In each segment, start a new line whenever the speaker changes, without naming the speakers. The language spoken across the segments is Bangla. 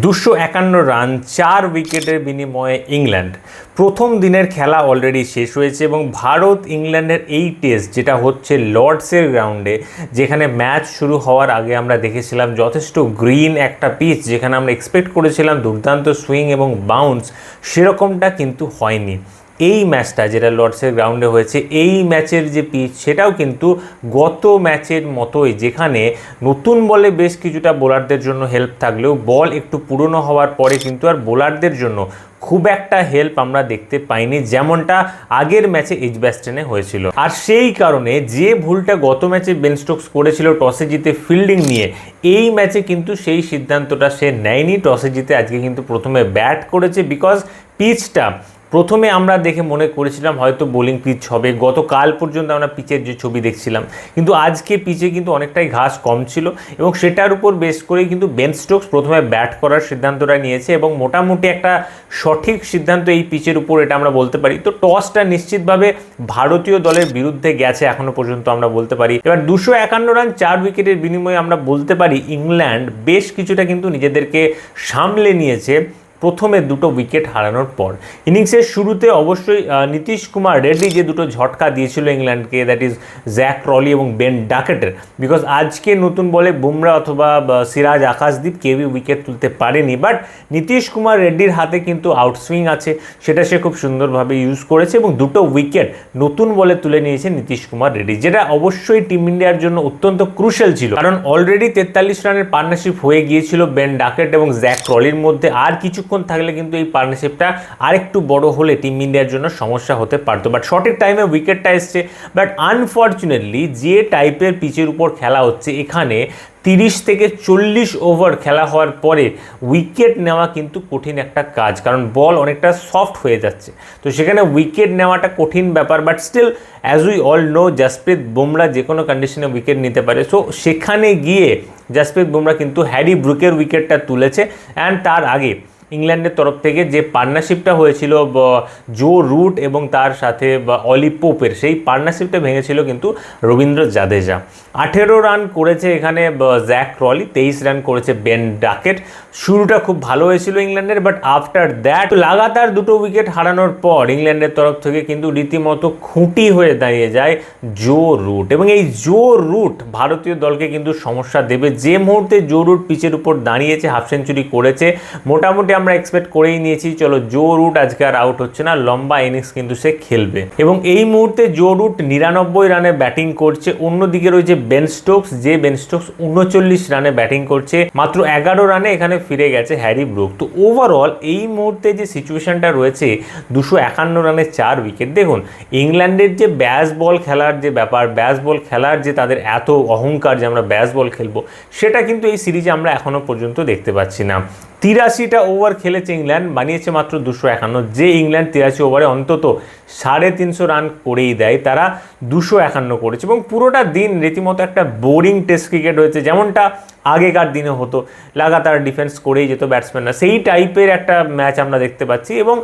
দুশো একান্ন রান, চার উইকেটের বিনিময়ে ইংল্যান্ড। প্রথম দিনের খেলা অলরেডি শেষ হয়েছে এবং ভারত ইংল্যান্ডের এই টেস্ট যেটা হচ্ছে লর্ডসের গ্রাউন্ডে যেখানে ম্যাচ শুরু হওয়ার আগে আমরা দেখেছিলাম যথেষ্ট গ্রিন একটা পিচ যেখানে আমরা এক্সপেক্ট করেছিলাম দুর্দান্ত সুইং এবং বাউন্স সেরকমটা কিন্তু হয়নি। এই ম্যাচটা যেটা লর্ডসের গ্রাউন্ডে হয়েছে, এই ম্যাচের যে পিচ, সেটাও কিন্তু গত ম্যাচের মতোই, যেখানে নতুন বলে বেশ কিছুটা বোলারদের জন্য হেল্প থাকলেও বল একটু পুরনো হওয়ার পরে কিন্তু আর বোলারদের জন্য খুব একটা হেল্প আমরা দেখতে পাইনি, যেমনটা আগের ম্যাচে এইচ ব্যাস্টেনে হয়েছিল। আর সেই কারণে যে ভুলটা গত ম্যাচে বেন স্টোকস করেছিল টসে জিতে ফিল্ডিং নিয়ে, এই ম্যাচে কিন্তু সেই সিদ্ধান্তটা সে নেয়নি, টসে জিতে আজকে কিন্তু প্রথমে ব্যাট করেছে বিকজ পিচটা প্রথমে আমরা দেখে মনে করেছিলাম হয়তো বোলিং পিচ হবে। গতকাল পর্যন্ত আমরা পিচের যে ছবি দেখছিলাম। কিন্তু আজকে পিচে কিন্তু অনেকটাই ঘাস কম ছিল এবং সেটার উপর বেস করেই কিন্তু বেন স্টোকস প্রথমে ব্যাট করার সিদ্ধান্তটা নিয়েছে এবং মোটামুটি একটা সঠিক সিদ্ধান্ত এই পিচের উপর, এটা আমরা বলতে পারি। তো টসটা নিশ্চিতভাবে ভারতীয় দলের বিরুদ্ধে গেছে এখনও পর্যন্ত আমরা বলতে পারি। এবার দুশো একান্ন রান চার উইকেটের বিনিময়ে আমরা বলতে পারি ইংল্যান্ড বেশ কিছুটা কিন্তু নিজেদেরকে সামলে নিয়েছে। প্রথমে দুটো উইকেট হারানোর পর। ইনিংসের শুরুতে অবশ্যই নীতিশ কুমার রেড্ডি যে দুটো ঝটকা দিয়েছিল ইংল্যান্ডকে দ্যাট ইজ জ্যাক রলি এবং বেন ডাকেটের বিকজ আজকে নতুন বলে বুমরা অথবা সিরাজ আকাশদীপ কেউই উইকেট তুলতে পারেনি। বাট নীতিশ কুমার রেড্ডির হাতে কিন্তু আউটসুইং আছে, সেটা সে খুব সুন্দরভাবে ইউজ করেছে এবং দুটো উইকেট নতুন বলে তুলে নিয়েছে নীতিশ কুমার রেড্ডি, যেটা অবশ্যই টিম ইন্ডিয়ার জন্য অত্যন্ত ক্রুশাল ছিল। কারণ অলরেডি তেতাল্লিশ রানের পার্টনারশিপ হয়ে গিয়েছিল বেন ডাকেট এবং জ্যাক রলির মধ্যে। আর কিছুক্ষণ থাকলে কিন্তু এই পার্টনারশিপটা আরেকটু বড় হলে টিম ইন্ডিয়ার জন্য সমস্যা হতে পারতো। বাট সঠিক টাইমে উইকেটটা এসছে। বাট আনফর্চুনেটলি যে টাইপের পিচের উপর খেলা হচ্ছে, এখানে তিরিশ থেকে চল্লিশ ওভার খেলা হওয়ার পরে উইকেট নেওয়া কিন্তু কঠিন একটা কাজ। কারণ বল অনেকটা সফট হয়ে যাচ্ছে। তো সেখানে উইকেট নেওয়াটা কঠিন ব্যাপার। But still as we all know Jasprit Bumrah যে কোনো কন্ডিশনে উইকেট নিতে পারে। সো সেখানে গিয়ে জাসপ্রীত বুমরা কিন্তু হ্যারি ব্রুকের উইকেটটা তুলেছে। অ্যান্ড তার আগে ইংল্যান্ডের তরফ থেকে যে পার্টনারশিপটা হয়েছিল জো রুট এবং তার সাথে অলি পোপের, সেই পার্টনারশিপটা ভেঙেছিল কিন্তু রবীন্দ্র জাদেজা। আঠেরো রান করেছে এখানে জ্যাক রলি তেইশ রান করেছে বেন ডাকেট শুরুটা খুব ভালো হয়েছিল ইংল্যান্ডের বাট আফটার দ্যাট লাগাতার দুটো উইকেট হারানোর পর ইংল্যান্ডের তরফ থেকে কিন্তু রীতিমতো খুঁটি হয়ে দাঁড়িয়ে যায় জো রুট। এবং এই জো রুট ভারতীয় দলকে কিন্তু সমস্যা দেবে। যে মুহূর্তে জো রুট পিচের উপর দাঁড়িয়েছে হাফ সেঞ্চুরি করেছে, মোটামুটি আমরা এক্সপেক্ট করেই নিয়েছি, চলো জো রুট আজকে আর আউট হচ্ছে না, লম্বা ইনিংস কিন্তু সে খেলবে। এবং এই মুহূর্তে জো রুট নিরানব্বই রানে ব্যাটিং করছে অন্যদিকে রয়েছে বেন স্টোকস যে বেন স্টোকস উনচল্লিশ রানে ব্যাটিং করছে, মাত্র এগারো রানে এখানে ফিরে গেছে হ্যারি ব্রুক তো ওভারঅল এই মুহূর্তে যে সিচুয়েশনটা রয়েছে, দুশো একান্ন রানে চার উইকেট দেখুন, ইংল্যান্ডের যে ব্যাস বল খেলার যে ব্যাপার ব্যাস বল খেলার যে তাদের এত অহংকার যে আমরা ব্যাস বল খেলব, সেটা কিন্তু এই সিরিজে আমরা এখনও পর্যন্ত দেখতে পাচ্ছি না। তিরাশিটা ওভার খেলেছে ইংল্যান্ড, বানিয়েছে মাত্র দুশো একান্ন। যে ইংল্যান্ড তিরাশি ওভারে অন্তত সাড়ে তিনশো রান করেই দেয়, তারা দুশো একান্ন করেছে। এবং পুরোটা দিন রীতিমতো একটা বোরিং টেস্ট ক্রিকেট হয়েছে। যেমনটা আগেকার দিনে হতো। লাগাতার ডিফেন্স করেই যেত ব্যাটসম্যানরা সেই টাইপের একটা ম্যাচ আমরা দেখতে পাচ্ছি এবং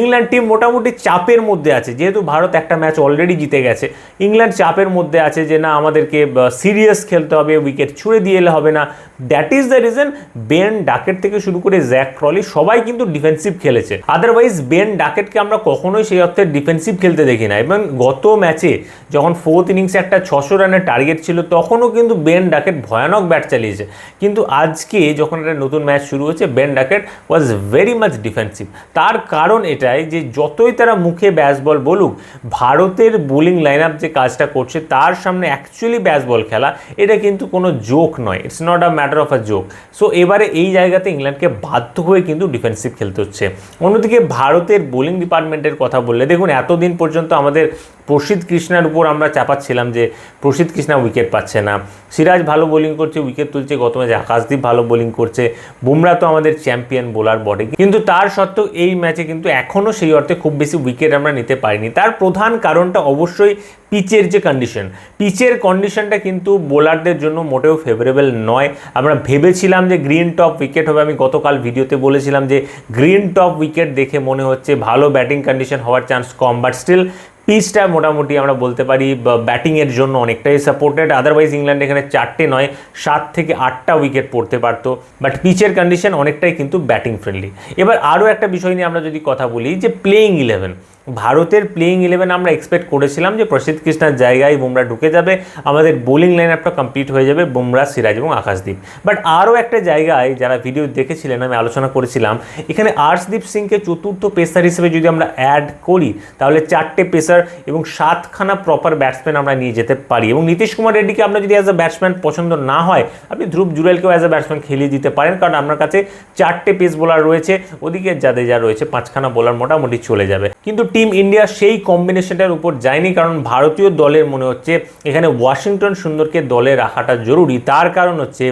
ইংল্যান্ড টিম মোটামুটি চাপের মধ্যে আছে। যেহেতু ভারত একটা ম্যাচ অলরেডি জিতে গেছে। ইংল্যান্ড চাপের মধ্যে আছে যে, না, আমাদেরকে সিরিয়াস খেলতে হবে উইকেট ছুঁড়ে দিয়ে এলে হবে না। That is the reason Ben Duckett থেকে শুরু করে জ্যাক ক্রলি সবাই কিন্তু ডিফেন্সিভ খেলেছে। আদারওয়াইজ বেন ডাকেটকে আমরা কখনোই সেই অর্থে ডিফেন্সিভ খেলতে দেখি না। এবং গত ম্যাচে যখন ফোর্থ ইনিংসে একটা ছশো রানের টার্গেট ছিল, তখনও কিন্তু বেন ডাকেট ভয়ানক ব্যাট চালিয়েছে। কিন্তু আজকে যখন একটা নতুন ম্যাচ শুরু হয়েছে Ben Duckett was very much defensive তার কারণ এটাই যে যতই তারা মুখে ব্যাস বল বলুক, ভারতের বোলিং লাইন আপ যে কাজটা করছে, তার সামনে অ্যাকচুয়ালি ব্যাস বল খেলা, এটা কিন্তু কোনো জোক নয়। It's not a matter of a joke so এবারে এই জায়গাতে ইংল্যান্ডকে বাধ্য হয়ে কিন্তু ডিফেন্সিভ খেলতে হচ্ছে। অন্যদিকে ভারতের বোলিং ডিপার্টমেন্টের কথা বললে, দেখুন, এতদিন পর্যন্ত আমাদের প্রসিদ্ধ কৃষ্ণার উপর আমরা চাপাচ্ছিলাম যে প্রসিদ্ধ কৃষ্ণা উইকেট পাচ্ছে না। সিরাজ ভালো বোলিং করছে উইকেট তুলছে গত ম্যাচে আকাশদীপ ভালো বোলিং করছে। বুমরা তো আমাদের চ্যাম্পিয়ন বোলার বটে। কিন্তু তার সত্ত্বেও এই ম্যাচে কিন্তু এখনও সেই অর্থে খুব বেশি উইকেট আমরা নিতে পারিনি। তার প্রধান কারণটা অবশ্যই পিচের যে কন্ডিশন পিচের কন্ডিশনটা কিন্তু বোলারদের জন্য মোটেও ফেভারেবল নয়। আমরা ভেবেছিলাম যে গ্রিন টপ উইকেট হবে। আমি গতকাল ভিডিওতে বলেছিলাম যে গ্রিন টপ উইকেট দেখে মনে হচ্ছে ভালো ব্যাটিং কন্ডিশন হওয়ার চান্স কম। বাট স্টিল পিচটা মোটামুটি আমরা বলতে পারি ব্যাটিংয়ের জন্য অনেকটাই সাপোর্টেড আদারওয়াইজ ইংল্যান্ড এখানে চারটে নয়, সাত থেকে আটটা উইকেট পড়তে পারত। বাট পিচের কন্ডিশন অনেকটাই কিন্তু ব্যাটিং ফ্রেন্ডলি এবার আরও একটা বিষয় নিয়ে আমরা যদি কথা বলি, যে প্লেইং ইলেভেন ভারতের প্লেইং ইলেভেন আমরা এক্সপেক্ট করেছিলাম যে প্রসিদ্ধ কৃষ্ণার জায়গায় বুমরা ঢুকে যাবে, আমাদের বোলিং লাইন আপটা কমপ্লিট হয়ে যাবে বুমরা, সিরাজ এবং আকাশদীপ। বাট আরও একটা জায়গায় যারা ভিডিও দেখেছিলেন, আমি আলোচনা করেছিলাম, এখানে আর্শদীপ সিংকে চতুর্থ পেসার হিসেবে যদি আমরা অ্যাড করি, তাহলে চারটে পেসার এবং সাতখানা প্রপার ব্যাটসম্যান আমরা নিয়ে যেতে পারি। এবং নীতিশ কুমার রেড্ডিকে আপনার যদি অ্যাজ আ ব্যাটসম্যান পছন্দ না হয়, আপনি ধ্রুব জুরেলকেও অ্যাজ আ ব্যাটসম্যান খেলিয়ে দিতে পারেন, কারণ আপনার কাছে চারটে পেস বোলার রয়েছে, ওদিকে জাদেজা রয়েছে, পাঁচখানা বোলার মোটামুটি চলে যাবে। কিন্তু টিম ইন্ডিয়া সেই কম্বিনেশনটার উপর যায়নি কারণ ভারতীয় দলের মনে হচ্ছে এখানে ওয়াশিংটন সুন্দরকে দলে রাখাটা জরুরি। তার কারণ হচ্ছে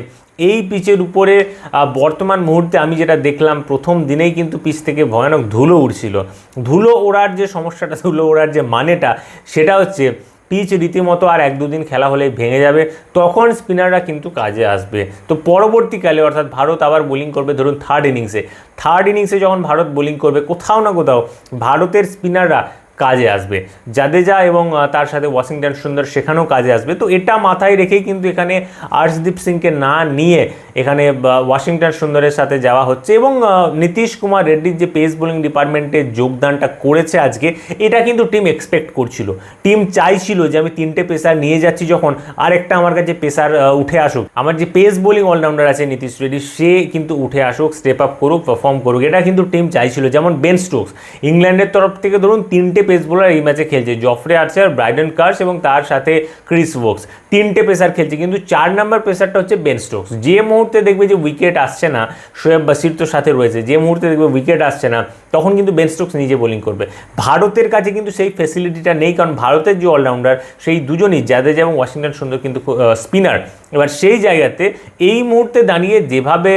এই পিচের উপরে বর্তমান মুহূর্তে আমি যেটা দেখলাম প্রথম দিনেই কিন্তু পিচ থেকে ভয়ানক ধুলো উড়ছিল। ধুলো ওড়ার যে সমস্যাটা, ধুলো ওড়ার যে মানেটা, সেটা হচ্ছে পিচ রীতিমতো আর এক দুদিন খেলা হলে ভেঙে যাবে, তখন স্পিনাররা কিন্তু কাজে আসবে। তো পরবর্তীকালে অর্থাৎ ভারত আবার বোলিং করবে ধরুন থার্ড ইনিংসে থার্ড ইনিংসে যখন ভারত বোলিং করবে, কোথাও না কোথাও ভারতের স্পিনাররা কাজে আসবে। জাদেজা এবং তার সাথে ওয়াশিংটন সুন্দর সেখানেও কাজে আসবে। তো এটা মাথায় রেখেই কিন্তু এখানে আর্শদীপ সিংকে না নিয়ে এখানে ওয়াশিংটন সুন্দরের সাথে যাওয়া হচ্ছে এবং নীতিশ কুমার রেড্ডির যে পেস বোলিং ডিপার্টমেন্টে যোগদানটা করেছে আজকে, এটা কিন্তু টিম এক্সপেক্ট করছিল। টিম চাইছিল যে আমি তিনটে পেসার নিয়ে যাচ্ছি যখন আরেকটা আমার কাছে পেসার উঠে আসুক। আমার যে পেস বোলিং অলরাউন্ডার আছে নীতিশ রেড্ডি, সে কিন্তু উঠে আসুক স্টেপ আপ করুক পারফর্ম করুক, এটা কিন্তু টিম চাইছিল, যেমন বেন স্টোকস। ইংল্যান্ডের তরফ থেকে ধরুন, তিনটে পেস বোলার এই ম্যাচে খেলছে। জফরে আর্চার ব্রাইডন কার্স এবং তার সাথে ক্রিস ওক্স তিনটে পেসার খেলছে, কিন্তু চার নম্বর পেসারটা হচ্ছে বেন স্টোকস যে মুহূর্তে দেখবে যে উইকেট আসছে না শোয়েব বাসির তো সাথে রয়েছে, যে মুহূর্তে দেখবে উইকেট আসছে না, তখন কিন্তু বেন স্টোকস নিজে বোলিং করবে। ভারতের কাছে কিন্তু সেই ফেসিলিটিটা নেই, কারণ ভারতের যে অলরাউন্ডার সেই দুজনই জাদেজা এবং ওয়াশিংটন সুন্দর কিন্তু স্পিনার এবার সেই জায়গাতে এই মুহূর্তে দাঁড়িয়ে যেভাবে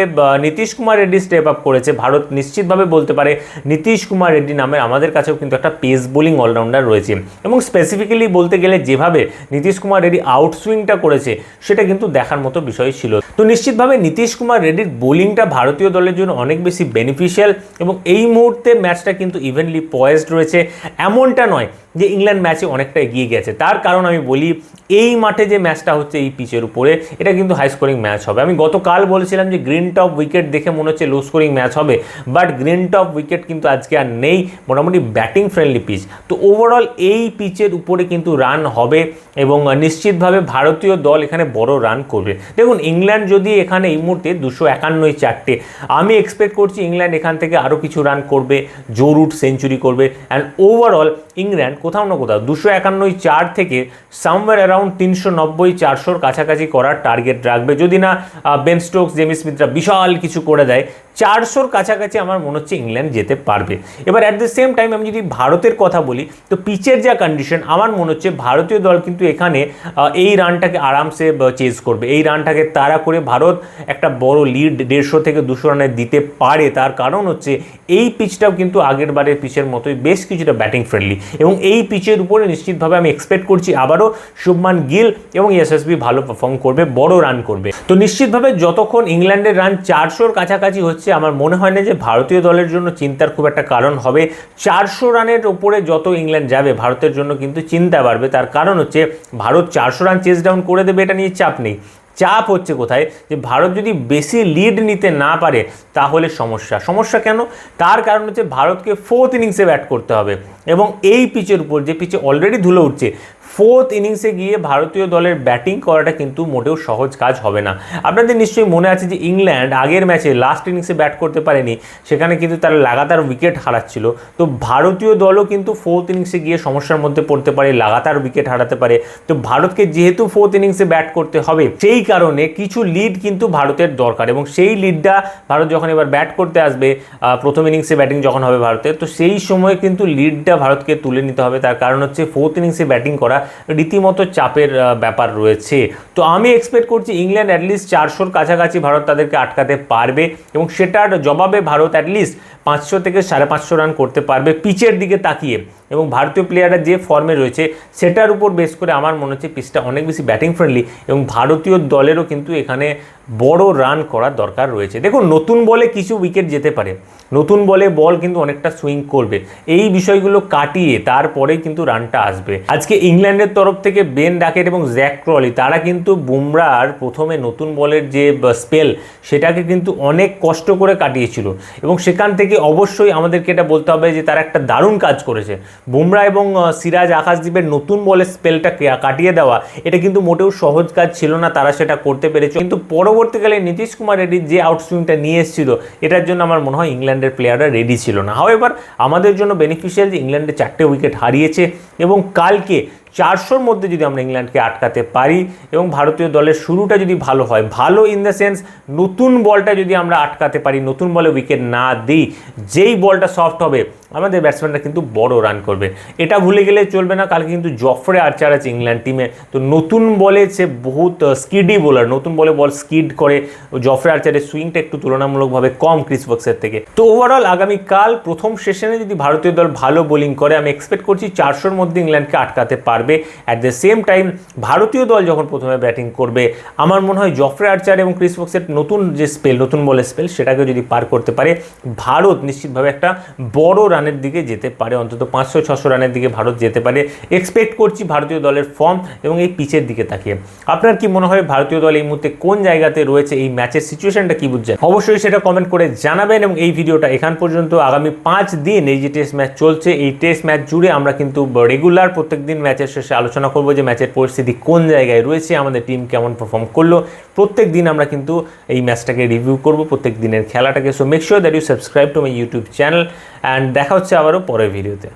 নীতিশ কুমার রেড্ডি স্টেপ আপ করেছে, ভারত নিশ্চিতভাবে বলতে পারে নীতিশ কুমার রেড্ডি নামের আমাদের কাছেও কিন্তু একটা পেস বোলিং অলরাউন্ডার রয়েছে। এবং স্পেসিফিক্যালি বলতে গেলে যেভাবে নীতিশ কুমার রেড্ডি আউটসুইংটা করেছে, সেটা কিন্তু দেখার মতো বিষয় ছিল। তো নিশ্চিতভাবে নীতিশ কুমার রেড্ডির বোলিংটা ভারতীয় দলের জন্য অনেক বেশি বেনিফিশিয়াল এবং এই মুহূর্তে ম্যাচটা কিন্তু ইভেনলি পয়েসড রয়েছে। এমনটা নয় যে ইংল্যান্ড ম্যাচে অনেকটা এগিয়ে গেছে। তার কারণ আমি বলি, এই মাঠে যে ম্যাচটা হচ্ছে এই পিচের উপরে, এটা কিন্তু হাই স্কোরিং ম্যাচ হবে। আমি গতকাল বলেছিলাম যে গ্রিন টপ উইকেট দেখে মনে হচ্ছে লো স্কোরিং ম্যাচ হবে বাট গ্রিন টপ উইকেট কিন্তু আজকে আর নেই। মোটামুটি ব্যাটিং ফ্রেন্ডলি পিচ তো ওভারঅল এই পিচের উপরে কিন্তু রান হবে এবং নিশ্চিতভাবে ভারতীয় দল এখানে বড় রান করবে। দেখুন ইংল্যান্ড যদি এখানে এই মুহূর্তে দুশো একান্নই চারটে, আমি এক্সপেক্ট করছি ইংল্যান্ড এখান থেকে আরও কিছু রান করবে জোরুট সেঞ্চুরি করবে। অ্যান্ড ওভারঅল ইংল্যান্ড, কোথাও না কোথাও দুশো একান্নই চার থেকে সামওয়্যার অ্যারাউন্ড তিনশো নব্বই চারশোর কাছাকাছি করার টার্গেট রাখবে। যদি না বেন স্টোকস জেমি স্মিথরা বিশাল কিছু করে দেয়, চারশোর কাছাকাছি আমার মনে হচ্ছে ইংল্যান্ড যেতে পারবে। এবার অ্যাট দ্য সেম টাইম আমি যদি ভারতের কথা বলি, তো পিচের যা কন্ডিশন আমার মনে হচ্ছে ভারতীয় দল কিন্তু এখানে এই রানটাকে আরামসে চেজ করবে। এই রানটাকে তাড়া করে ভারত একটা বড় লিড দেড়শো থেকে দুশো রানে দিতে পারে। তার কারণ হচ্ছে, এই পিচটাও কিন্তু আগের বারের পিচের মতোই বেশ কিছুটা ব্যাটিং ফ্রেন্ডলি এবং এই পিচের উপরে নিশ্চিতভাবে আমি এক্সপেক্ট করছি আবারও শুভমান গিল এবং এসএসবি ভালো পারফর্ম করবে, বড় রান করবে। তো নিশ্চিতভাবে যতক্ষণ ইংল্যান্ডের রান চারশোর কাছাকাছি হচ্ছে, আমার মনে হয় না যে ভারতীয় দলের জন্য চিন্তার খুব একটা কারণ হবে। চারশো রানের ওপরে যত ইংল্যান্ড যাবে, ভারতের জন্য কিন্তু চিন্তা বাড়বে। তার কারণ হচ্ছে, ভারত চারশো রান চেস ডাউন করে দেবে, এটা নিয়ে চাপ নেই। চাপ হচ্ছে কোথায়? যে ভারত যদি বেশি লিড নিতে না পারে, তাহলে সমস্যা। সমস্যা কেন? তার কারণ হচ্ছে ভারতকে ফোর্থ ইনিংসে ব্যাট করতে হবে। এবং এই পিচের উপর যে পিচে অলরেডি ধুলো উঠছে ফোর্থ ইনিংসে গিয়ে ভারতীয় দলের ব্যাটিং করাটা কিন্তু মোটেও সহজ কাজ হবে না। আপনাদের নিশ্চয়ই মনে আছে যে ইংল্যান্ড আগের ম্যাচে লাস্ট ইনিংসে ব্যাট করতে পারেনি, সেখানে কিন্তু তারা লাগাতার উইকেট হারাচ্ছিল। তো ভারতীয় দলও কিন্তু ফোর্থ ইনিংসে গিয়ে সমস্যার মধ্যে পড়তে পারে, লাগাতার উইকেট হারাতে পারে। তো ভারতকে যেহেতু ফোর্থ ইনিংসে ব্যাট করতে হবে, সেই কারণে কিছু লিড কিন্তু ভারতের দরকার এবং সেই লিডটা ভারত যখন এবার ব্যাট করতে আসবে প্রথম ইনিংসে ব্যাটিং যখন হবে ভারতের, তো সেই সময় কিন্তু লিডটা ভারতকে তুলে নিতে হবে। তার কারণ হচ্ছে ফোর্থ ইনিংসে ব্যাটিং করা রীতিমতো চাপের ব্যাপার রয়েছে। তো আমি এক্সপেক্ট করছি ইংল্যান্ড অ্যাটলিস্ট চারশোর কাছাকাছি ভারত তাদেরকে আটকাতে পারবে এবং সেটার জবাবে ভারত অ্যাটলিস্ট পাঁচশো থেকে সাড়ে পাঁচশো রান করতে পারবে পিচের দিকে তাকিয়ে। এবং ভারতীয় প্লেয়াররা যে ফর্মে রয়েছে, সেটার উপর বেস করে আমার মনে হচ্ছে পিচটা অনেক বেশি ব্যাটিং ফ্রেন্ডলি এবং ভারতীয় দলেরও কিন্তু এখানে বড় রান করার দরকার রয়েছে। দেখুন, নতুন বলে কিছু উইকেট যেতে পারে। নতুন বলে বল কিন্তু অনেকটা সুইং করবে। এই বিষয়গুলো কাটিয়ে তারপরে কিন্তু রানটা আসবে। আজকে ইংল্যান্ডের তরফ থেকে বেন ডাকেট এবং জ্যাক ক্রলি, তারা কিন্তু বুমরার প্রথমে নতুন বলের যে স্পেল সেটাকে কিন্তু অনেক কষ্ট করে কাটিয়েছিল। এবং সেখান থেকে অবশ্যই আমাদেরকে এটা বলতে হবে যে, তারা একটা দারুণ কাজ করেছে। বুমরা এবং সিরাজ আকাশদ্বীপের নতুন বলের স্পেলটা কাটিয়ে দেওয়া, এটা কিন্তু মোটেও সহজ কাজ ছিল না, তারা সেটা করতে পেরেছে। কিন্তু পরবর্তীকালে নীতিশ কুমার রেড্ডির যে আউটসুইংটা নিয়ে এসেছিল, এটার জন্য আমার মনে হয় ইংল্যান্ডের প্লেয়াররা রেডি ছিল না। হাও এবার আমাদের জন্য বেনিফিশিয়াল যে ইংল্যান্ডে চারটে উইকেট হারিয়েছে এবং কালকে চারশোর মধ্যে যদি আমরা ইংল্যান্ডকে আটকাতে পারি এবং ভারতীয় দলের শুরুটা যদি ভালো হয়, ভালো ইন দ্য সেন্স নতুন বলটা যদি আমরা আটকাতে পারি, নতুন বলে উইকেট না দিই, যেই বলটা সফট হবে, আমাদের ব্যাটসম্যানরা কিন্তু বড় রান করবে। এটা ভুলে গেলে চলবে না, কালকে কিন্তু জফরে আর্চার আছে ইংল্যান্ড টিমে তো নতুন বলে সে বহুত স্কিডি বোলার নতুন বলে বল স্কিড করে জফরে আর্চারের সুইংটা একটু তুলনামূলকভাবে কম ক্রিস বক্সের থেকে। তো ওভারঅল আগামীকাল প্রথম সেশনে যদি ভারতীয় দল ভালো বোলিং করে, আমি এক্সপেক্ট করছি চারশোর মধ্যে ইংল্যান্ডকে আটকাতে পারবে। অ্যাট দ্য সেম টাইম ভারতীয় দল যখন প্রথমে ব্যাটিং করবে, আমার মনে হয় জফরে আর্চার এবং ক্রিস বক্সের নতুন যে স্পেল নতুন বলের স্পেল সেটাকে যদি পার করতে পারে, ভারত নিশ্চিতভাবে একটা বড় রানের দিকে যেতে পারে। অন্তত পাঁচশো ছশো রানের দিকে ভারত যেতে পারে। এক্সপেক্ট করছি ভারতীয় দলের ফর্ম এবং এই পিচের দিকে তাকিয়ে। আপনার কি মনে হয় ভারতীয় দল এই মুহূর্তে কোন জায়গাতে রয়েছে? এই ম্যাচের সিচুয়েশনটা কি বুঝছেন? অবশ্যই সেটা কমেন্ট করে জানাবেন এবং এই ভিডিওটা এখান পর্যন্ত আগামী পাঁচ দিন এই যে টেস্ট ম্যাচ চলছে, এই টেস্ট ম্যাচ জুড়ে আমরা কিন্তু রেগুলার প্রত্যেক দিন ম্যাচের শেষে আলোচনা করব যে ম্যাচের পরিস্থিতি কোন জায়গায় রয়েছে, আমাদের টিম কেমন পারফর্ম করল। প্রত্যেক দিন আমরা কিন্তু এই ম্যাচটাকে রিভিউ করব, প্রত্যেক দিনের খেলাটাকে। So make sure that you subscribe to my YouTube channel and দেখা হচ্ছে আবারও পরের ভিডিওতে